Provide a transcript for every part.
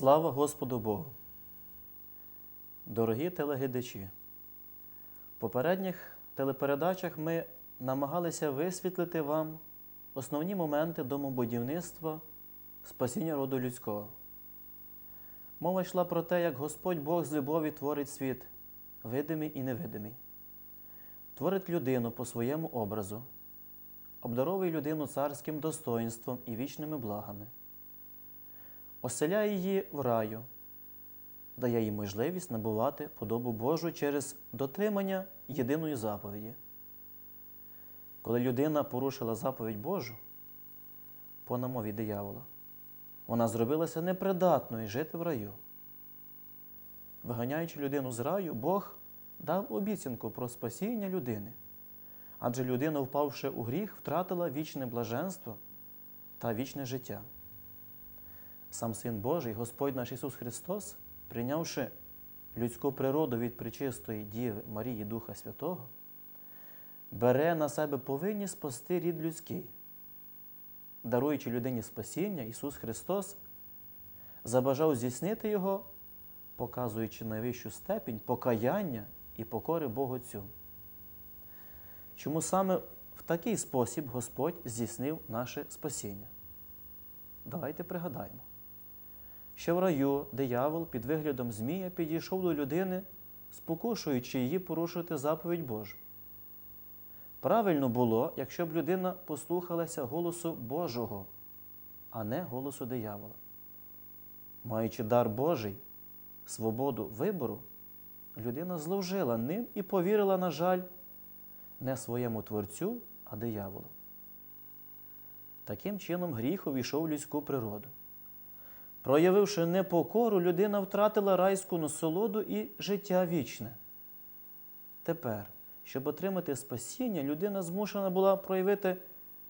Слава Господу Богу! Дорогі телеглядачі! В попередніх телепередачах ми намагалися висвітлити вам основні моменти домобудівництва спасіння роду людського. Мова йшла про те, як Господь Бог з любові творить світ, видимий і невидимий, творить людину по своєму образу, обдаровує людину царським достоїнством і вічними благами оселяє її в раю, дає їй можливість набувати подобу Божу через дотримання єдиної заповіді. Коли людина порушила заповідь Божу по намові диявола, вона зробилася непридатною жити в раю. Виганяючи людину з раю, Бог дав обіцянку про спасіння людини, адже людина, впавши у гріх, втратила вічне блаженство та вічне життя. Сам Син Божий, Господь наш Ісус Христос, прийнявши людську природу від причистої Діви Марії Духа Святого, бере на себе повинні спасти рід людський. Даруючи людині спасіння, Ісус Христос забажав здійснити Його, показуючи найвищу степінь покаяння і покори Богу Отцю. Чому саме в такий спосіб Господь здійснив наше спасіння? Давайте пригадаємо що в раю диявол під виглядом Змія підійшов до людини, спокушуючи її порушити заповідь Божу. Правильно було, якщо б людина послухалася голосу Божого, а не голосу диявола. Маючи дар Божий, свободу вибору, людина зловжила ним і повірила, на жаль, не своєму Творцю, а дияволу. Таким чином гріх увійшов в людську природу. Проявивши непокору, людина втратила райську насолоду і життя вічне. Тепер, щоб отримати спасіння, людина змушена була проявити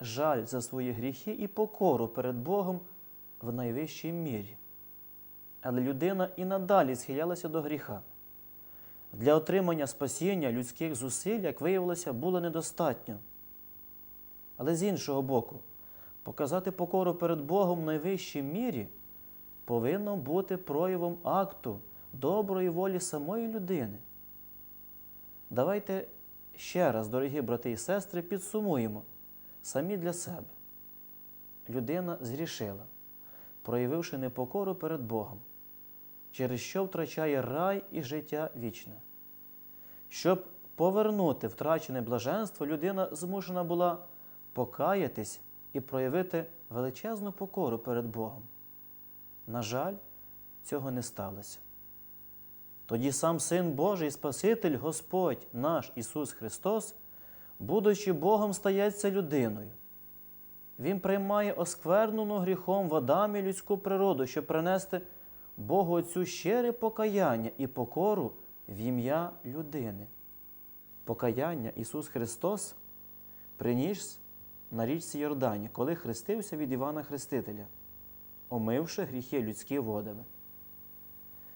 жаль за свої гріхи і покору перед Богом в найвищій мірі. Але людина і надалі схилялася до гріха. Для отримання спасіння людських зусиль, як виявилося, було недостатньо. Але з іншого боку, показати покору перед Богом в найвищій мірі повинно бути проявом акту доброї волі самої людини. Давайте ще раз, дорогі брати і сестри, підсумуємо самі для себе. Людина зрішила, проявивши непокору перед Богом, через що втрачає рай і життя вічне. Щоб повернути втрачене блаженство, людина змушена була покаятись і проявити величезну покору перед Богом. На жаль, цього не сталося. Тоді сам Син Божий, Спаситель Господь наш Ісус Христос, будучи Богом, стається людиною. Він приймає осквернену гріхом в Адамі людську природу, щоб принести Богу Отцю щире покаяння і покору в ім'я людини. Покаяння Ісус Христос приніс на річці Йордані, коли хрестився від Івана Хрестителя омивши гріхи людські водами.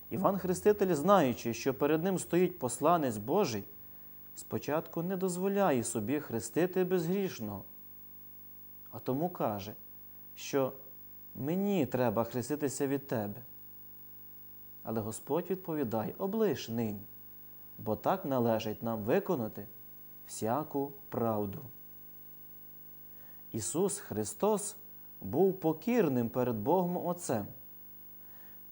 Іван Хреститель, знаючи, що перед ним стоїть посланець Божий, спочатку не дозволяє собі хрестити безгрішного, а тому каже, що мені треба хреститися від тебе. Але Господь відповідає, облиш нині, бо так належить нам виконати всяку правду. Ісус Христос був покірним перед Богом Отцем,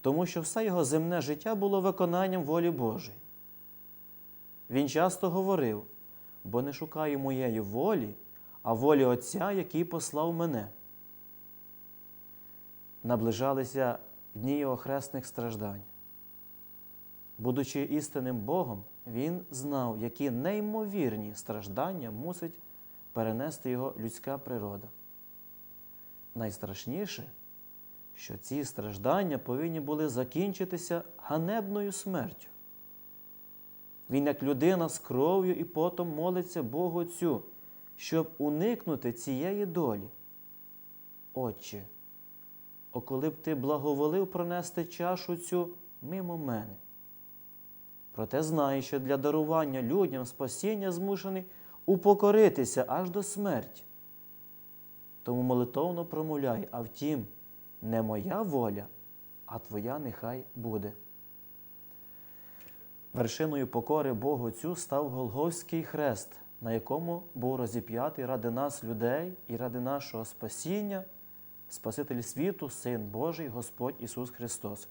тому що все його земне життя було виконанням волі Божої. Він часто говорив, бо не шукаю моєї волі, а волі Отця, який послав мене. Наближалися дні його хресних страждань. Будучи істинним Богом, він знав, які неймовірні страждання мусить перенести його людська природа найстрашніше, що ці страждання повинні були закінчитися ганебною смертю. Він, як людина з кров'ю і потом молиться Богу Отцю, щоб уникнути цієї долі. Отче, о коли б ти благоволив пронести чашу цю мимо мене. Проте знає, що для дарування людям спасіння змушений упокоритися аж до смерті. Тому молитовно промовляй, а втім, не моя воля, а твоя нехай буде. Вершиною покори Богу Отцю став Голгофський хрест, на якому був розіп'ятий ради нас, людей, і ради нашого спасіння, Спаситель світу, Син Божий, Господь Ісус Христос.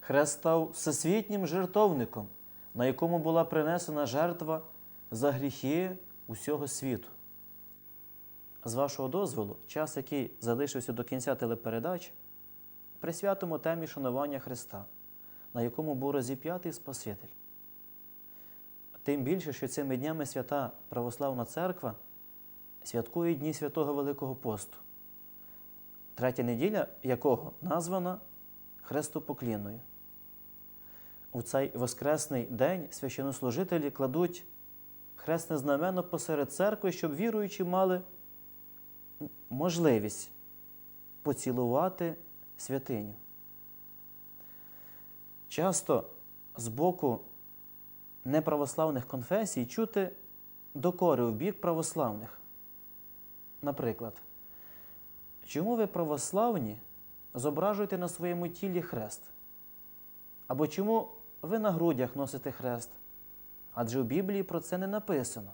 Хрест став всесвітнім жертовником, на якому була принесена жертва за гріхи усього світу. З вашого дозволу, час, який залишився до кінця телепередач, присвятимо темі шанування Христа, на якому був розіп'ятий Спаситель. Тим більше, що цими днями свята Православна Церква святкує Дні Святого Великого Посту, третя неділя якого названа Хрестопоклінною. У цей Воскресний день священнослужителі кладуть хресне знамено посеред церкви, щоб віруючі мали можливість поцілувати святиню. Часто з боку неправославних конфесій чути докори в бік православних. Наприклад, чому ви православні зображуєте на своєму тілі хрест? Або чому ви на грудях носите хрест? Адже у Біблії про це не написано.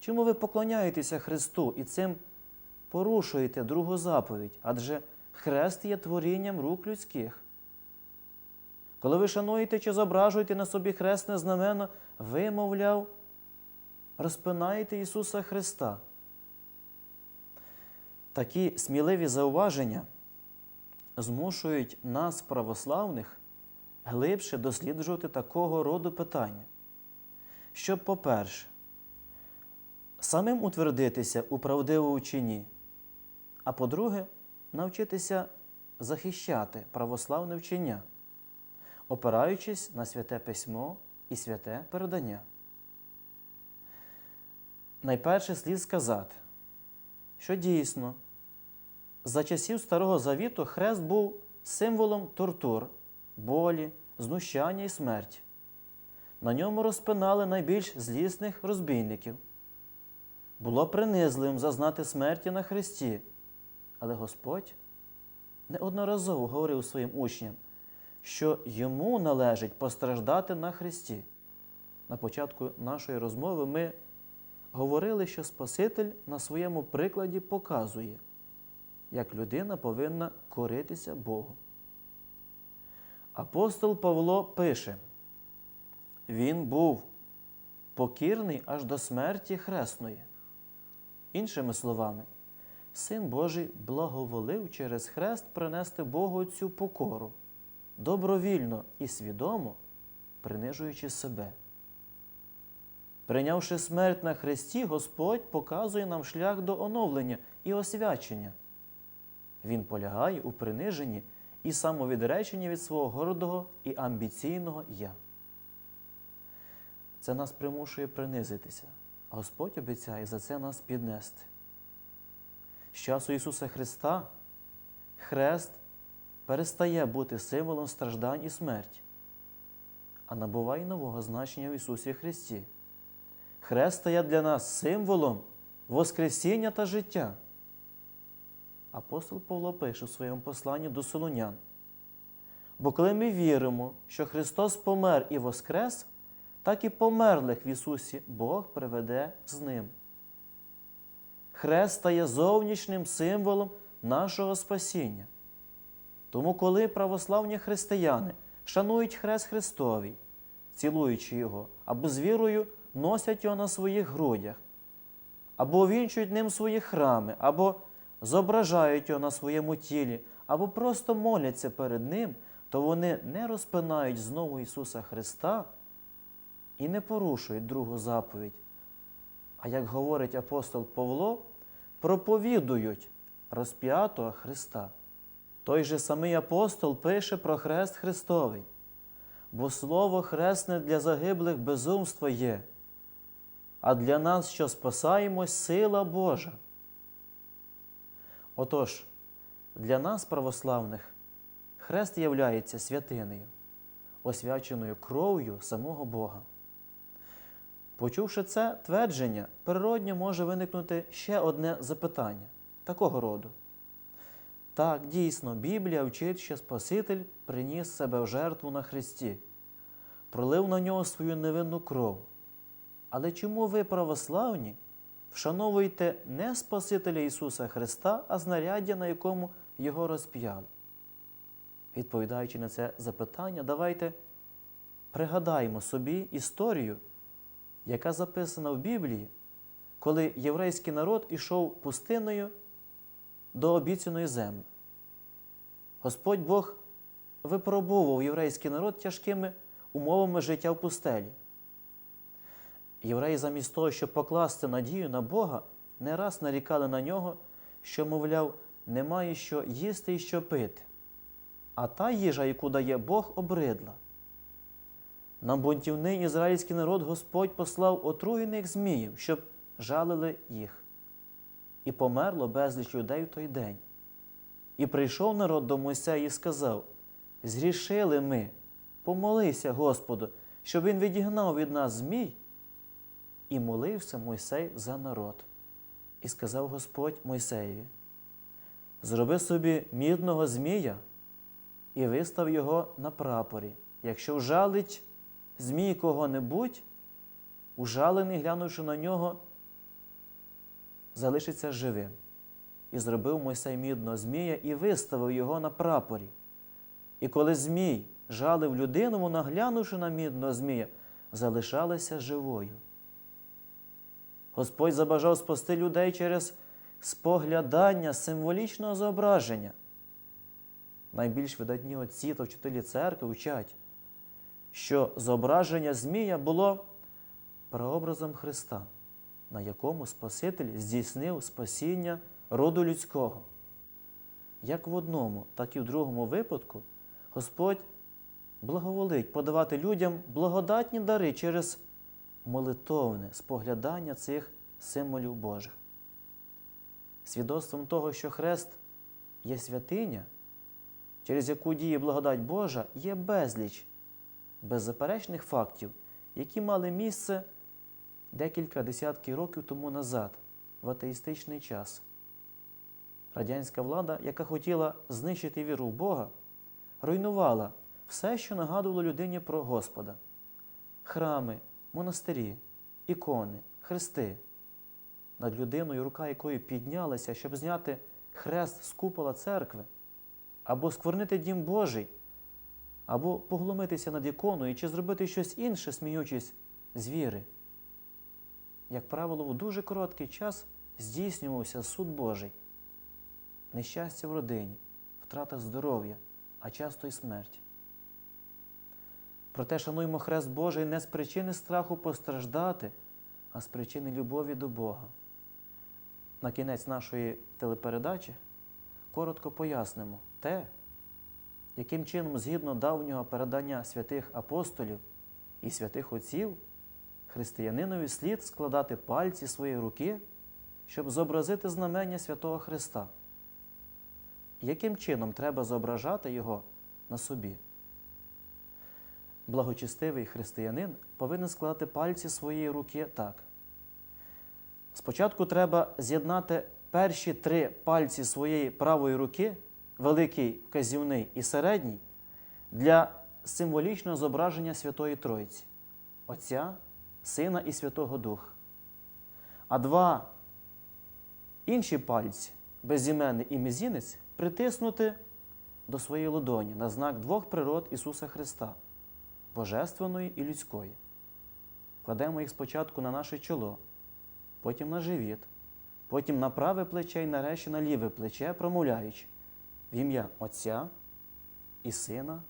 Чому ви поклоняєтеся Христу і цим порушуєте другу заповідь? Адже хрест є творінням рук людських. Коли ви шануєте чи зображуєте на собі хресне знамено, ви, мовляв, розпинаєте Ісуса Христа. Такі сміливі зауваження змушують нас, православних, глибше досліджувати такого роду питання. Щоб, по-перше, самим утвердитися у правдивому вченні, а по-друге, навчитися захищати православне вчення, опираючись на святе письмо і святе передання. Найперше слід сказати, що дійсно за часів Старого Завіту хрест був символом тортур, болі, знущання і смерті. На ньому розпинали найбільш злісних розбійників. Було принизливим зазнати смерті на хресті, але Господь неодноразово говорив своїм учням, що йому належить постраждати на хресті. На початку нашої розмови ми говорили, що Спаситель на своєму прикладі показує, як людина повинна коритися Богу. Апостол Павло пише, він був покірний аж до смерті хресної. Іншими словами, Син Божий благоволив через хрест принести Богу цю покору, добровільно і свідомо принижуючи себе. Прийнявши смерть на хресті, Господь показує нам шлях до оновлення і освячення. Він полягає у приниженні і самовідреченні від свого гордого і амбіційного я. Це нас примушує принизитися, Господь обіцяє за це нас піднести. З часу Ісуса Христа хрест перестає бути символом страждань і смерті, а набуває нового значення в Ісусі Христі. Хрест стає для нас символом Воскресіння та життя. Апостол Павло пише у своєму посланні до Солонян. Бо коли ми віримо, що Христос помер і воскрес, так і померлих в Ісусі Бог приведе з Ним. Хрест стає зовнішнім символом нашого спасіння. Тому, коли православні християни шанують Хрест Христовий, цілуючи Його, або з вірою носять його на своїх грудях, або вінчують ним свої храми, або зображають його на своєму тілі, або просто моляться перед Ним, то вони не розпинають знову Ісуса Христа і не порушують другу заповідь. А як говорить апостол Павло, проповідують розп'ятого Христа. Той же самий апостол пише про хрест Христовий, бо слово хресне для загиблих безумство є, а для нас, що спасаємось, сила Божа. Отож, для нас, православних, хрест являється святинею, освяченою кров'ю самого Бога. Почувши це твердження, природньо може виникнути ще одне запитання такого роду. Так, дійсно, Біблія вчить, що Спаситель приніс себе в жертву на Христі, пролив на нього свою невинну кров. Але чому ви, православні, вшановуєте не Спасителя Ісуса Христа, а знаряддя, на якому Його розп'яли? Відповідаючи на це запитання, давайте пригадаємо собі історію, яка записана в Біблії, коли єврейський народ ішов пустиною до обіцяної землі. Господь Бог випробовував єврейський народ тяжкими умовами життя в пустелі. Євреї замість того, щоб покласти надію на Бога, не раз нарікали на нього, що, мовляв, немає що їсти і що пити. А та їжа, яку дає Бог, обридла. На бунтівний ізраїльський народ Господь послав отруєних зміїв, щоб жалили їх. І померло безліч людей в той день. І прийшов народ до Мойсея і сказав: Зрішили ми, помолися Господу, щоб він відігнав від нас змій. І молився Мойсей за народ. І сказав Господь Мойсеєві: Зроби собі мідного змія і вистав його на прапорі. Якщо вжалить змій кого-небудь, ужалений, глянувши на нього, залишиться живим. І зробив Мойсей мідного змія і виставив його на прапорі. І коли Змій жалив людину, вона, глянувши на мідного змія, залишалася живою. Господь забажав спасти людей через споглядання символічного зображення. Найбільш видатні отці та вчителі церкви вчать, що зображення Змія було прообразом Христа, на якому Спаситель здійснив спасіння роду людського. Як в одному, так і в другому випадку Господь благоволить подавати людям благодатні дари через молитовне споглядання цих символів Божих. Свідоцтвом того, що хрест є святиня, через яку діє благодать Божа, є безліч беззаперечних фактів, які мали місце декілька десятків років тому назад, в атеїстичний час. Радянська влада, яка хотіла знищити віру в Бога, руйнувала все, що нагадувало людині про Господа: храми, монастирі, ікони, хрести, над людиною, рука якої піднялася, щоб зняти хрест з купола церкви, або сквернити дім Божий, або поглумитися над іконою, чи зробити щось інше, сміючись з віри. Як правило, в дуже короткий час здійснювався суд Божий, нещастя в родині, втрата здоров'я, а часто й смерть. Проте шануймо хрест Божий не з причини страху постраждати, а з причини любові до Бога. На кінець нашої телепередачі коротко пояснимо те, яким чином, згідно давнього передання святих апостолів і святих отців, християнинові слід складати пальці своєї руки, щоб зобразити знамення святого Христа. Яким чином треба зображати його на собі? Благочестивий християнин повинен складати пальці своєї руки так. Спочатку треба з'єднати перші три пальці своєї правої руки, великий вказівний і середній, для символічного зображення Святої Тройці Отця, Сина і Святого Духа. А два інші пальці, безіменний і мізінець, притиснути до своєї ладоні на знак двох природ Ісуса Христа божественної і людської. Кладемо їх спочатку на наше чоло, потім на живіт, потім на праве плече і нарешті на ліве плече, промовляючи в ім'я Отця і Сина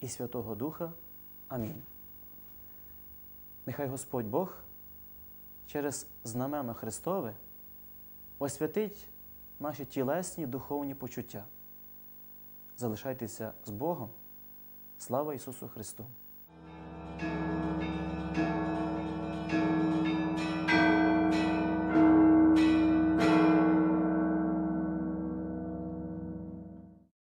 і Святого Духа. Амінь. Нехай Господь Бог через знамено Христове освятить наші тілесні духовні почуття. Залишайтеся з Богом. Слава Ісусу Христу!